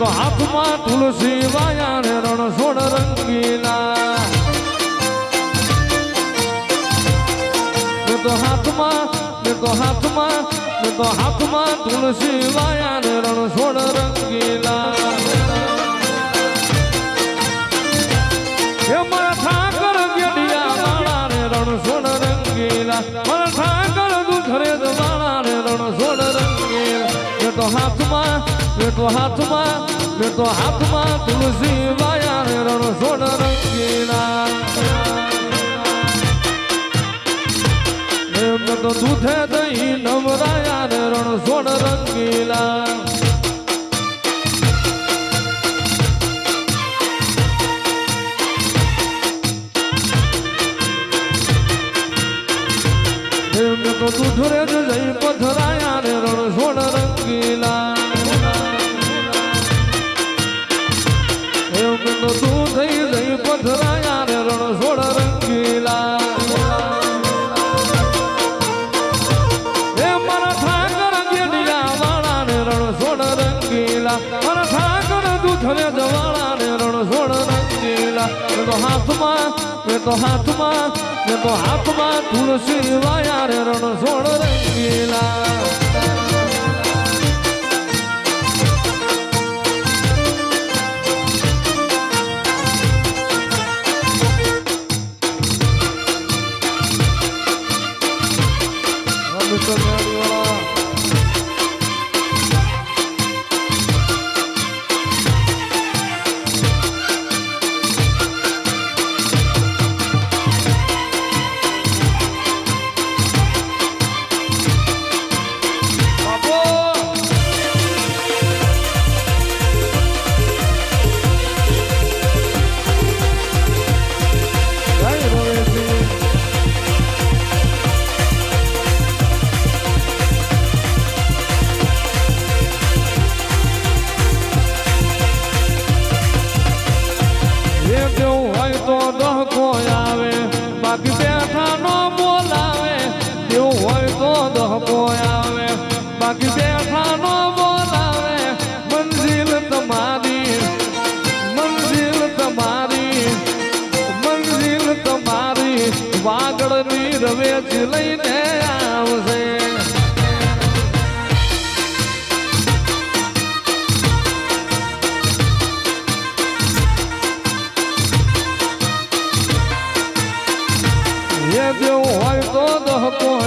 તો હાથ માં તુલસી વાયા ને રણસોડ રંગીના ને તો હાથ માં ને તો હાથ માં ને તો હાથ માં તુલસી વાયા ને રણસોડ રંગીના છે માઠાકર ગડિયા માળા રે રણસોડ રંગીલા મલઠાકલ દુખરે જોળા રે રણસોડ રંગીલા ને તો હાથ માં બેઠો હાથમાં બેઠો હાથમાં તુલસી વાયા રે રણ સોડ રંગીના બેઠો દૂધે દહી નવરાયા રે રણ સોડ રંગીલા દૂધ રે મેં તો હાથમાં મેં તો હાથમાં મેં તો હાથમાં તુલસી વાયા રણ સોળ રંગીલા દોહો આવે બાકી બેઠાનો બોલાવે મંજિલ તમારી મંજિલ તમારી મંજિલ તમારી વાગડની રવેચ લઈને આવશે દેવું હોય તો દહકો